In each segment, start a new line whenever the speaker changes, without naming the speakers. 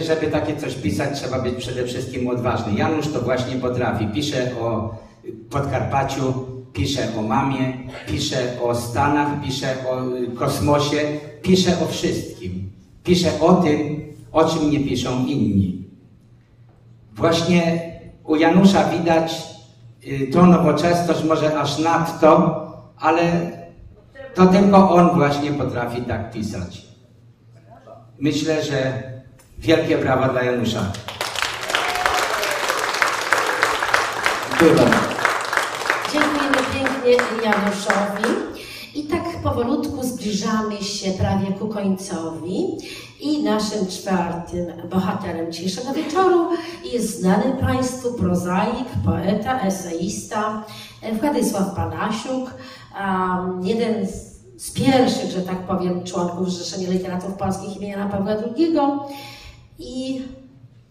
Żeby takie coś pisać, trzeba być przede wszystkim odważny. Janusz to właśnie potrafi. Pisze o Podkarpaciu, pisze o mamie, pisze o Stanach, pisze o y, kosmosie, pisze o wszystkim. Pisze o tym, o czym nie piszą inni. Właśnie u Janusza widać y, tą nowoczesność, może aż nadto, ale to tylko on właśnie potrafi tak pisać. Myślę, że wielkie brawa dla Janusza.
Dziękuję bardzo.
Dziękujemy pięknie Januszowi. I tak powolutku zbliżamy się prawie ku końcowi. I naszym czwartym bohaterem dzisiejszego wieczoru jest znany Państwu prozaik, poeta, eseista Władysław Panasiuk, um, jeden z, z pierwszych, że tak powiem, członków Zrzeszenia Literatów Polskich imienia Pawła II. I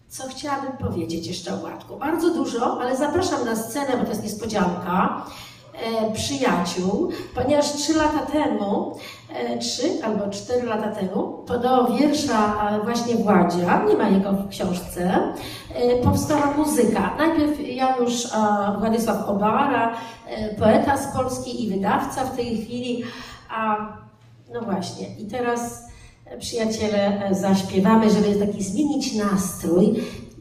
co chciałabym powiedzieć jeszcze o Władku? Bardzo dużo, ale zapraszam na scenę, bo to jest niespodzianka, e, przyjaciół, ponieważ trzy lata temu, e, trzy albo cztery lata temu, to do wiersza e, właśnie Władzia, nie ma jego w książce, e, powstała muzyka. Najpierw Janusz e, Władysław Obara, e, poeta z Polski i wydawca w tej chwili, a no właśnie, i teraz e, przyjaciele e, zaśpiewamy, żeby taki zmienić nastrój.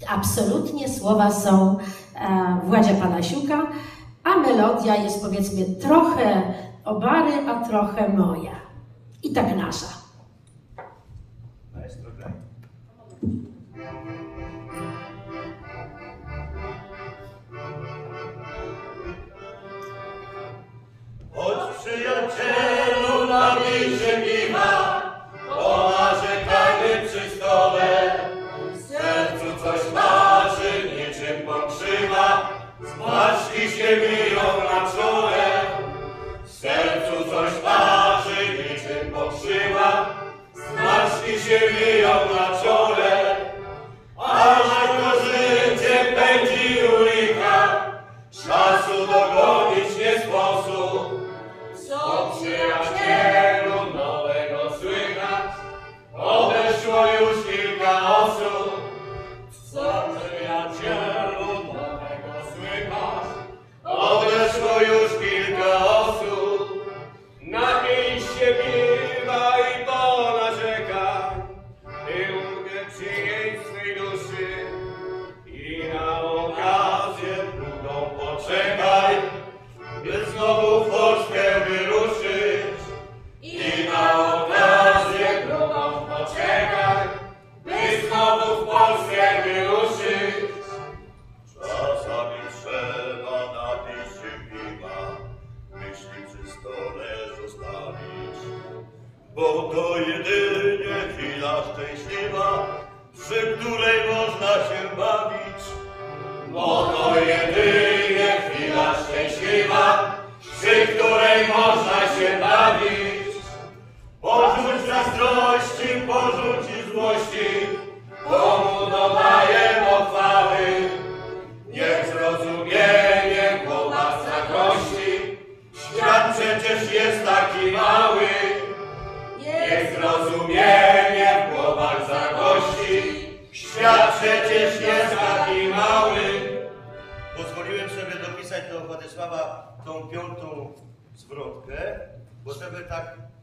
Absolutnie słowa są e, Władzia Panasiuka, a melodia jest powiedzmy trochę Obary, a trochę moja. I tak nasza.
Zmarszki się biją na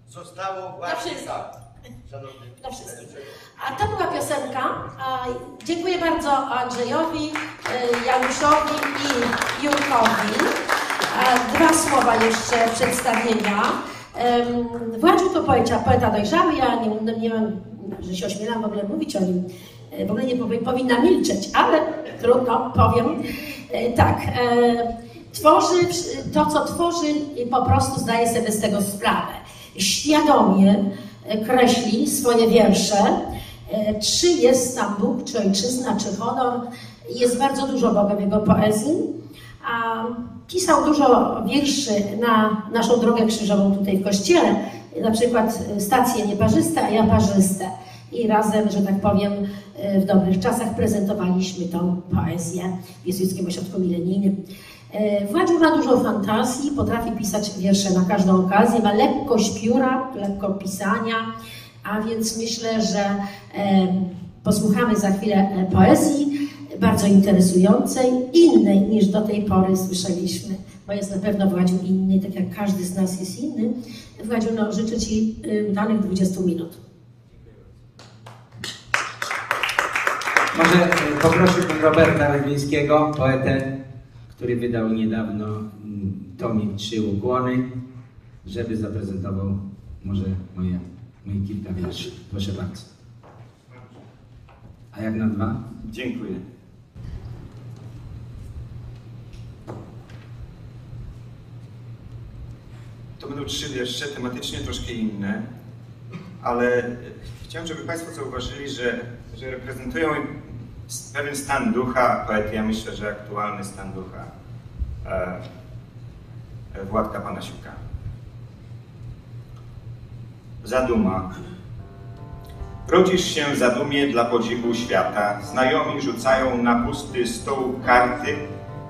zostało właśnie
wszystkich.
tak. Szanowny
Dla wszystkich. A to była piosenka. Dziękuję bardzo Andrzejowi, e, Januszowi i Jurkowi. Dwa słowa jeszcze przedstawienia. Władziu to poeta, poeta dojrzały. Ja nie, nie mam, że się ośmielam w ogóle mówić o nim. E, W ogóle nie powi- powinna milczeć, ale trudno, powiem. E, Tak. e, Tworzy to, co tworzy, i po prostu zdaje sobie z tego sprawę. Świadomie e, kreśli swoje wiersze. E, Czy jest tam Bóg, czy ojczyzna, czy honor. Jest bardzo dużo Boga w jego poezji. A pisał dużo wierszy na naszą drogę krzyżową tutaj w kościele. Na przykład e, stacje nieparzyste, a ja parzyste. I razem, że tak powiem, w dobrych czasach prezentowaliśmy tą poezję w Jezuickim Ośrodku Milenijnym. E, Władził ma dużo fantazji, potrafi pisać wiersze na każdą okazję, ma lekkość pióra, lekko pisania, a więc myślę, że e, Posłuchamy za chwilę e, poezji, bardzo interesującej, innej niż do tej pory słyszeliśmy, bo jest na pewno Władziu inny, tak jak każdy z nas jest inny. Władziu, no, życzę Ci y, danych 20 minut.
Może poprosiłbym Roberta Lewińskiego, poetę, który wydał niedawno mm, tomik Trzy Ukłony, żeby zaprezentował może moje, moje kilka wierszy. Proszę bardzo. A jak na dwa?
Dziękuję. To będą trzy wiersze, tematycznie troszkę inne, ale chciałem, żeby Państwo zauważyli, że, że reprezentują pewien stan ducha poety. Ja myślę, że aktualny stan ducha e, Władka Panasiuka. Zaduma. Rodzisz się w zadumie dla podziwu świata. Znajomi rzucają na pusty stół karty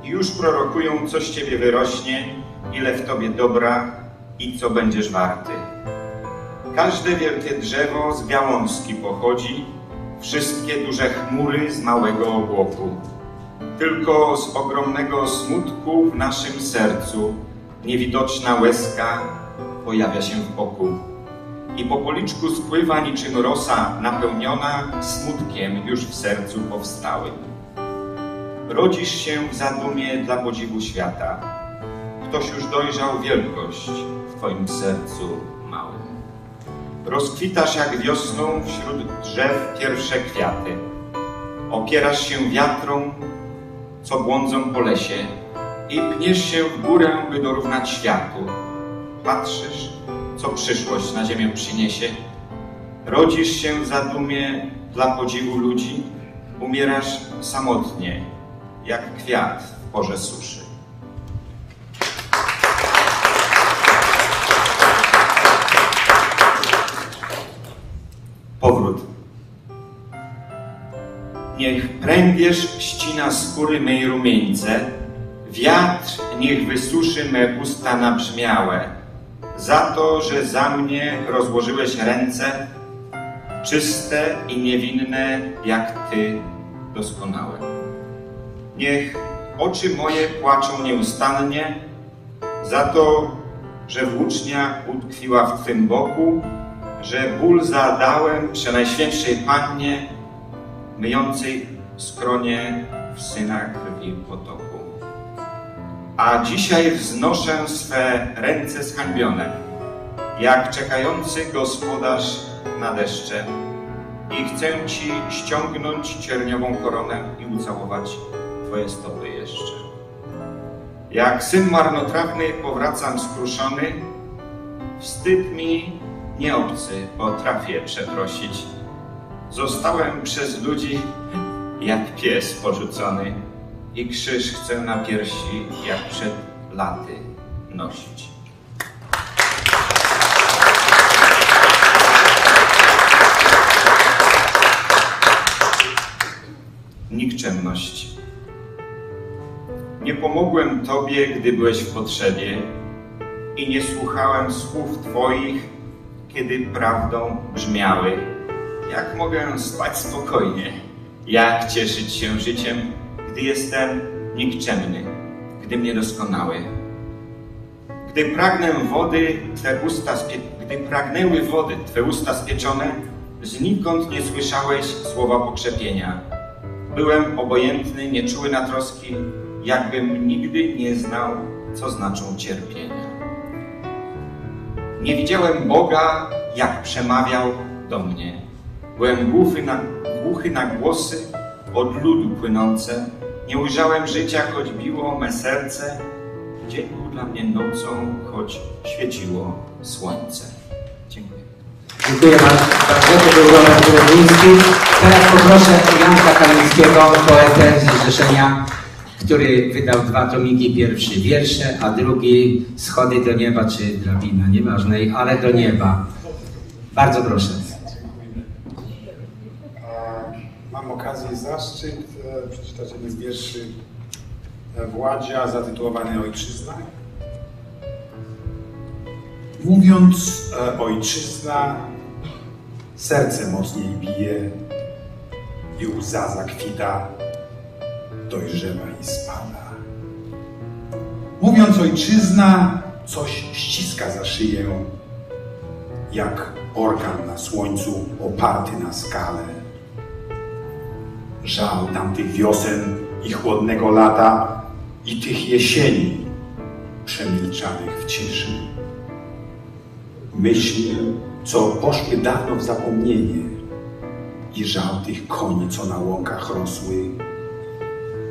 i już prorokują, co z ciebie wyrośnie, ile w tobie dobra i co będziesz warty. Każde wielkie drzewo z gałązki pochodzi, wszystkie duże chmury z małego obłoku. Tylko z ogromnego smutku w naszym sercu niewidoczna łezka pojawia się w oku i po policzku spływa niczym rosa napełniona smutkiem już w sercu powstałym. Rodzisz się w zadumie dla podziwu świata. Ktoś już dojrzał wielkość w Twoim sercu małym. Rozkwitasz jak wiosną wśród drzew pierwsze kwiaty. Opierasz się wiatrom, co błądzą po lesie i pniesz się w górę, by dorównać światu. Patrzysz, co przyszłość na ziemię przyniesie. Rodzisz się w zadumie dla podziwu ludzi, umierasz samotnie, jak kwiat w porze suszy. Powrót. Niech pręgierz ścina skóry mej rumieńce, wiatr niech wysuszy me usta nabrzmiałe, za to, że za mnie rozłożyłeś ręce, czyste i niewinne, jak Ty doskonałe. Niech oczy moje płaczą nieustannie za to, że włócznia utkwiła w Twym boku, że ból zadałem przenajświętszej Pannie, myjącej skronie w syna krwi potoku. A dzisiaj wznoszę swe ręce zhańbione, jak czekający gospodarz na deszcze i chcę Ci ściągnąć cierniową koronę i ucałować Twoje stopy jeszcze. Jak syn marnotrawny powracam skruszony, wstyd mi nie obcy potrafię przeprosić. Zostałem przez ludzi jak pies porzucony i krzyż chcę na piersi jak przed laty nosić. Nikczemność. Nie pomogłem Tobie, gdy byłeś w potrzebie i nie słuchałem słów Twoich, kiedy prawdą brzmiały. Jak mogę spać spokojnie? Jak cieszyć się życiem, gdy jestem nikczemny, gdy mnie doskonały? Gdy pragnę wody, Twe usta gdy pragnęły wody Twe usta spieczone, znikąd nie słyszałeś słowa pokrzepienia. Byłem obojętny, nieczuły na troski, jakbym nigdy nie znał, co znaczą cierpienia. Nie widziałem Boga, jak przemawiał do mnie. Byłem głuchy na, głuchy na głosy od ludu płynące. Nie ujrzałem życia, choć biło me serce. Dzień był dla mnie nocą, choć świeciło słońce. Dziękuję.
Dziękuję bardzo. To był Robert. Teraz poproszę Janka Kamińskiego, poetę z który wydał dwa tomiki. Pierwszy wiersze, a drugi Schody do nieba, czy drabina, nieważnej, ale do nieba. Bardzo proszę.
Mam okazję i zaszczyt e, przeczytać jeden z wierszy e, Władzia zatytułowany Ojczyzna. Mówiąc e, ojczyzna, serce mocniej bije. i łza zakwita, dojrzewa i spada. Mówiąc ojczyzna, coś ściska za szyję, jak orkan na słońcu oparty na skale. Żal tamtych wiosen i chłodnego lata i tych jesieni przemilczanych w ciszy. Myśli, co poszły dawno w zapomnienie i żal tych koni, co na łąkach rosły,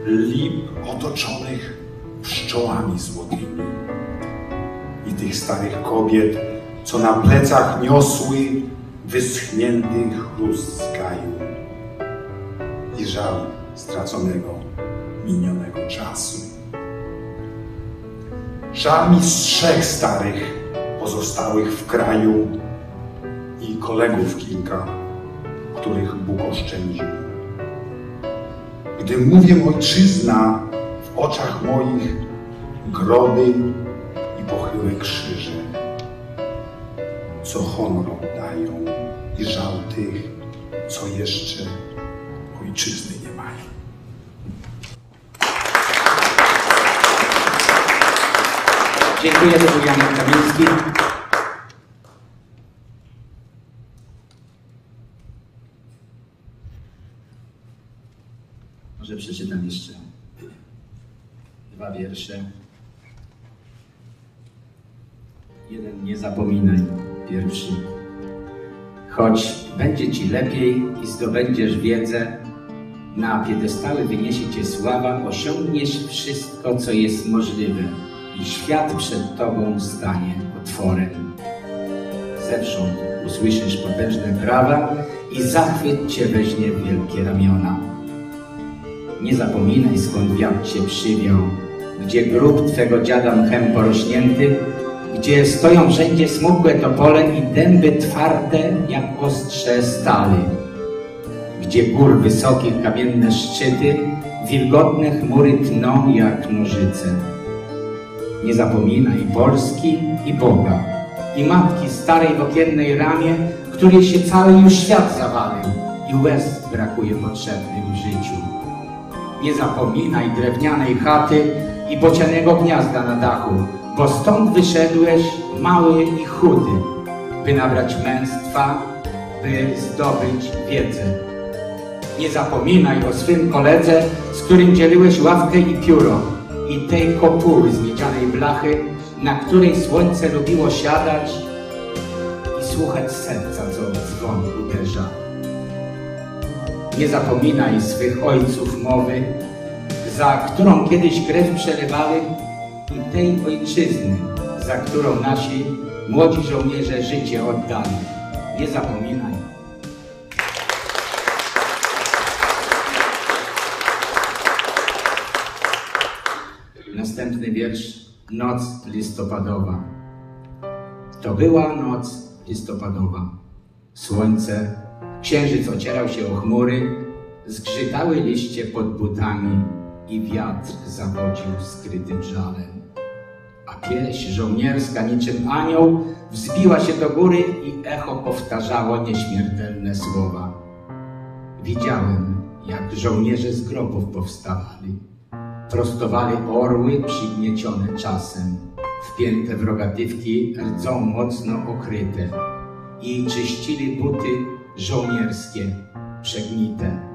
lip otoczonych pszczołami złotymi i tych starych kobiet, co na plecach niosły wyschnięty chrust z gaju i żal straconego, minionego czasu. Żal mi strzech starych, pozostałych w kraju i kolegów kilka, których Bóg oszczędził. Gdy mówię ojczyzna, w oczach moich groby i pochyłe krzyże, co honor oddają i żal tych, co jeszcze ojczyzny nie mają.
Dziękuję, był Janek Kamiński. Może przeczytam jeszcze dwa wiersze. Jeden nie zapominaj, pierwszy. Choć będzie ci lepiej i zdobędziesz wiedzę, na piedestały wyniesie cię sława, osiągniesz wszystko, co jest możliwe i świat przed tobą stanie otworem. Zewsząd usłyszysz potężne brawa i zachwyt cię weźmie wielkie ramiona. Nie zapominaj, skąd wiatr cię przywiał, gdzie grób twego dziada mchem porośnięty, gdzie stoją wszędzie smukłe topole i dęby twarde jak ostrze stali, gdzie gór wysokich kamienne szczyty, wilgotne chmury tną jak nożyce. Nie zapominaj Polski i Boga, i matki starej w okiennej ramie, której się cały już świat zawalił i łez brakuje potrzebnych w życiu. Nie zapominaj drewnianej chaty i bocianego gniazda na dachu, bo stąd wyszedłeś mały i chudy, by nabrać męstwa, by zdobyć wiedzę. Nie zapominaj o swym koledze, z którym dzieliłeś ławkę i pióro, i tej kopuły z miedzianej blachy, na której słońce lubiło siadać i słuchać serca, co w dzwon uderza. Nie zapominaj swych ojców mowy, za którą kiedyś krew przelewały i tej ojczyzny, za którą nasi młodzi żołnierze życie oddali. Nie zapominaj. Następny wiersz. Noc listopadowa. To była noc listopadowa. Słońce, księżyc ocierał się o chmury, zgrzytały liście pod butami i wiatr zawodził skrytym żalem. A pieśń żołnierska niczym anioł wzbiła się do góry i echo powtarzało nieśmiertelne słowa. Widziałem, jak żołnierze z grobów powstawali. Prostowali orły przygniecione czasem, wpięte w rogatywki rdzą mocno okryte i czyścili buty żołnierskie, przegnite.